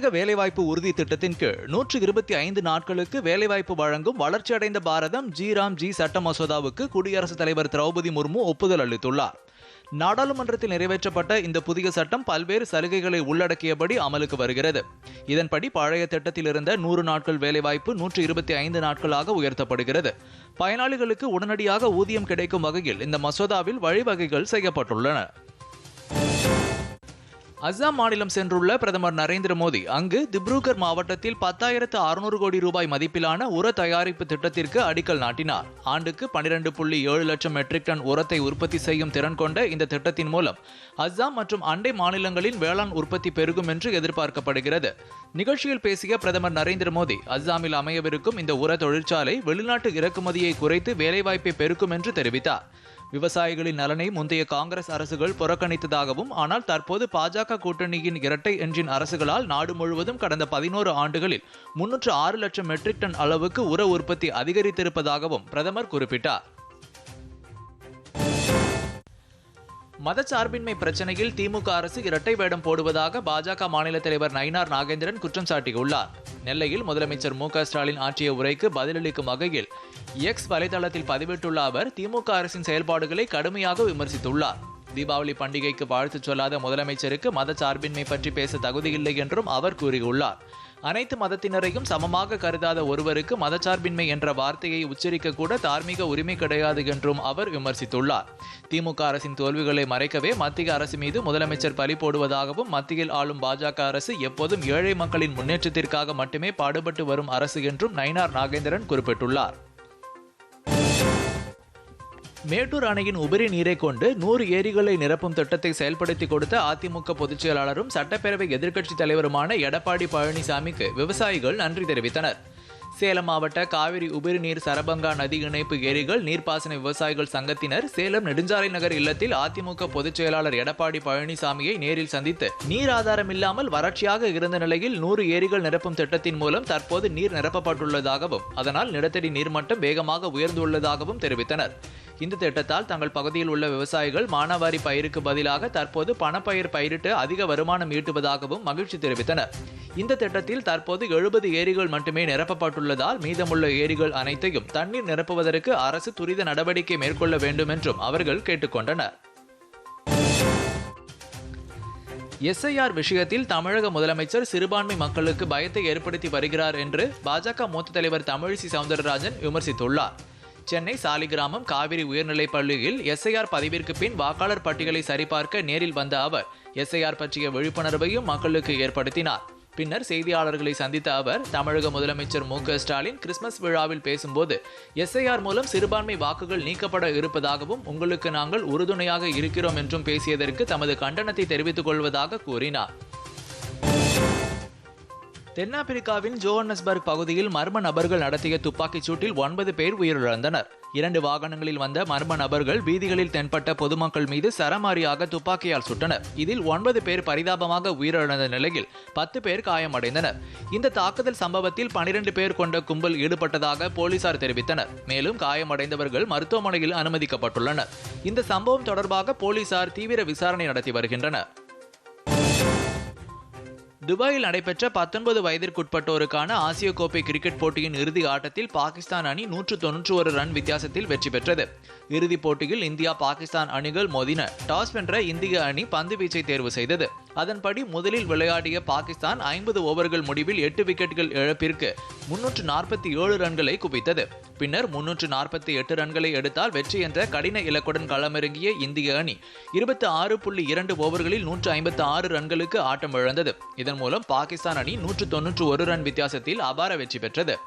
ஊரக வேலைவாய்ப்பு உறுதி திட்டத்தின் கீழ் நூற்று இருபத்தி ஐந்து நாட்களுக்கு வேலைவாய்ப்பு வழங்கும் வளர்ச்சியடைந்த பாரதம் ஜி ராம் ஜி சட்ட மசோதாவுக்கு குடியரசுத் தலைவர் திரௌபதி முர்மு ஒப்புதல் அளித்துள்ளார். நாடாளுமன்றத்தில் நிறைவேற்றப்பட்ட இந்த புதிய சட்டம் பல்வேறு சலுகைகளை உள்ளடக்கியபடி அமலுக்கு வருகிறது. இதன்படி பழைய திட்டத்தில் இருந்த நூறு நாட்கள் வேலைவாய்ப்பு நூற்று இருபத்தி ஐந்து நாட்களாக உயர்த்தப்படுகிறது. பயனாளிகளுக்கு உடனடியாக ஊதியம் கிடைக்கும் வகையில் இந்த மசோதாவில் வழிவகைகள் செய்யப்பட்டுள்ளன. அஸ்ஸாம் மாநிலம் சென்றுள்ள பிரதமர் நரேந்திர மோடி அங்கு திப்ருகர் மாவட்டத்தில் பத்தாயிரத்து அறுநூறு கோடி ரூபாய் மதிப்பிலான உர தயாரிப்பு திட்டத்திற்கு அடிக்கல் நாட்டினார். ஆண்டுக்கு பனிரெண்டு புள்ளி ஏழு லட்சம் மெட்ரிக் டன் உரத்தை உற்பத்தி செய்யும் திறன் கொண்ட இந்த திட்டத்தின் மூலம் அஸ்ஸாம் மற்றும் அண்டை மாநிலங்களின் வேளாண் உற்பத்தி பெருகும் என்று எதிர்பார்க்கப்படுகிறது. நிகழ்ச்சியில் பேசிய பிரதமர் நரேந்திர மோடி அஸ்ஸாமில் அமையவிருக்கும் இந்த உர தொழிற்சாலை வெளிநாட்டு இறக்குமதியை குறைத்து வேலைவாய்ப்பை பெருக்கும் என்று தெரிவித்தார். விவசாயிகளின் நலனை முந்தைய காங்கிரஸ் அரசுகள் புறக்கணித்ததாகவும் ஆனால் தற்போது பாஜக கூட்டணியின் இரட்டை என்ஜின் அரசுகளால் நாடு முழுவதும் கடந்த பதினோரு ஆண்டுகளில் முன்னூற்று ஆறு லட்சம் மெட்ரிக் டன் அளவுக்கு உர உற்பத்தி அதிகரித்திருப்பதாகவும் பிரதமர் குறிப்பிட்டார். மதச்சார்பின்மை பிரச்சனையில் திமுக அரசு இரட்டை வேடம் போடுவதாக பாஜக மாநில தலைவர் நயினார் நாகேந்திரன் குற்றம் சாட்டியுள்ளார். நெல்லையில் முதலமைச்சர் மு க ஸ்டாலின் ஆற்றிய உரைக்கு பதிலளிக்கும் வகையில் எக்ஸ் வலைதளத்தில் பதிவிட்டுள்ள அவர் திமுக அரசின் செயல்பாடுகளை கடுமையாக விமர்சித்துள்ளார். தீபாவளி பண்டிகைக்கு வாழ்த்து சொல்லாத முதலமைச்சருக்கு மதச்சார்பின்மை பற்றி பேச தகுதியில்லை என்றும் அவர் கூறியுள்ளார். அனைத்து மதத்தினரையும் சமமாக கருதாத ஒருவருக்கு மதச்சார்பின்மை என்ற வார்த்தையை உச்சரிக்க கூட தார்மீக உரிமை கிடையாது என்றும் அவர் விமர்சித்துள்ளார். திமுக அரசின் தோல்விகளை மறைக்கவே மத்திய அரசு மீது முதலமைச்சர் பலி போடுவதாகவும் மத்தியில் ஆளும் பாஜக அரசு எப்போதும் ஏழை மக்களின் முன்னேற்றத்திற்காக மட்டுமே பாடுபட்டு வரும் அரசு என்றும் நயினார் நாகேந்திரன் குறிப்பிட்டுள்ளார். மேட்டூர் அணையின் உபரி நீரை கொண்டு நூறு ஏரிகளை நிரப்பும் திட்டத்தை செயல்படுத்தி கொடுத்த அதிமுக பொதுச் செயலாளரும் சட்டப்பேரவை எதிர்க்கட்சித் தலைவருமான எடப்பாடி பழனிசாமிக்கு விவசாயிகள் நன்றி தெரிவித்தனர். சேலம் மாவட்ட காவிரி உபரிநீர் சரபங்கா நதி இணைப்பு ஏரிகள் நீர்ப்பாசன விவசாயிகள் சங்கத்தினர் சேலம் நெடுஞ்சாலை நகர் இல்லத்தில் அதிமுக பொதுச் செயலாளர் எடப்பாடி பழனிசாமியை நேரில் சந்தித்து நீர் ஆதாரம் இல்லாமல் வறட்சியாக இருந்த நிலையில் நூறு ஏரிகள் நிரப்பும் திட்டத்தின் மூலம் தற்போது நீர் நிரப்பப்பட்டுள்ளதாகவும் அதனால் நிலத்தடி நீர்மட்டம் வேகமாக உயர்ந்துள்ளதாகவும் தெரிவித்தனர். இந்த திட்டத்தால் தங்கள் பகுதியில் உள்ள விவசாயிகள் மானாவாரி பயிருக்கு பதிலாக தற்போது பணப்பயிர் பயிரிட்டு அதிக வருமானம் ஈட்டுவதாகவும் மகிழ்ச்சி தெரிவித்தனர். இந்த திட்டத்தில் தற்போது எழுபது ஏரிகள் மட்டுமே நிரப்பப்பட்டுள்ளதால் மீதமுள்ள ஏரிகள் அனைத்தையும் தண்ணீர் நிரப்புவதற்கு அரசு துரித நடவடிக்கை மேற்கொள்ள வேண்டும் என்றும் அவர்கள் கேட்டுக்கொண்டனர். எஸ்ஐஆர் விஷயத்தில் தமிழக முதலமைச்சர் சிறுபான்மை மக்களுக்கு பயத்தை ஏற்படுத்தி வருகிறார் என்று பாஜக மூத்த தலைவர் தமிழிசை சவுந்தரராஜன் விமர்சித்துள்ளார். சென்னை சாலிகிராமம் காவிரி உயர்நிலைப் பள்ளியில் எஸ்ஐஆர் பதிவிற்கு பின் வாக்காளர் பட்டியலை சரிபார்க்க நேரில் வந்த அவர் எஸ்ஐஆர் பற்றிய விழிப்புணர்வையும் மக்களுக்கு ஏற்படுத்தினார். பின்னர் செய்தியாளர்களை சந்தித்த அவர் தமிழக முதலமைச்சர் மு. ஸ்டாலின் கிறிஸ்துமஸ் விழாவில் பேசும்போது எஸ்ஐஆர் மூலம் சிறுபான்மை வாக்குகள் நீக்கப்பட இருப்பதாகவும் உங்களுக்கு நாங்கள் உறுதுணையாக இருக்கிறோம் என்றும் பேசியதற்கு தமது கண்டனத்தை தெரிவித்துக் கொள்வதாக கூறினார். தென்னாப்பிரிக்காவின் ஜோஹன்னஸ்பர்க் பகுதியில் மர்ம நபர்கள் நடத்திய துப்பாக்கிச் சூட்டில் ஒன்பது பேர் உயிரிழந்தனர். இரண்டு வாகனங்களில் வந்த மர்ம நபர்கள் வீதிகளில் தென்பட்ட பொதுமக்கள் மீது சரமாரியாக துப்பாக்கியால் சுட்டனர். இதில் ஒன்பது பேர் பரிதாபமாக உயிரிழந்த நிலையில் பத்து பேர் காயமடைந்தனர். இந்த தாக்குதல் சம்பவத்தில் பனிரெண்டு பேர் கொண்ட கும்பல் ஈடுபட்டதாக போலீசார் தெரிவித்தனர். மேலும் காயமடைந்தவர்கள் மருத்துவமனையில் அனுமதிக்கப்பட்டுள்ளனர். இந்த சம்பவம் தொடர்பாக போலீசார் தீவிர விசாரணை நடத்தி வருகின்றனர். துபாயில் நடைபெற்ற பத்தொன்பது வயதிற்குட்பட்டோருக்கான ஆசிய கோப்பை கிரிக்கெட் போட்டியின் இறுதி ஆட்டத்தில் பாகிஸ்தான் அணி நூற்று தொன்னூற்று ஒரு ரன் வித்தியாசத்தில் வெற்றி பெற்றது. இறுதிப் போட்டியில் இந்தியா பாகிஸ்தான் அணிகள் மோதின டாஸ் வென்ற இந்திய அணி பந்து வீச்சை தேர்வு செய்தது. அதன்படி முதலில் விளையாடிய பாகிஸ்தான் ஐம்பது ஓவர்கள் முடிவில் எட்டு விக்கெட்டுகள் இழப்பிற்கு முன்னூற்று நாற்பத்தி ஏழு ரன்களை குவித்தது. பின்னர் முன்னூற்று நாற்பத்தி எட்டு ரன்களை எடுத்தால் வெற்றி என்ற கடின இலக்குடன் களமிறங்கிய இந்திய அணி இருபத்தி ஆறு புள்ளி இரண்டு ஓவர்களில் நூற்று ஐம்பத்தி ஆறு ரன்களுக்கு ஆட்டம் இழந்தது. இதன் மூலம் பாகிஸ்தான் அணி நூற்று தொன்னூற்று ஒரு ரன் வித்தியாசத்தில் அபார வெற்றி பெற்றது.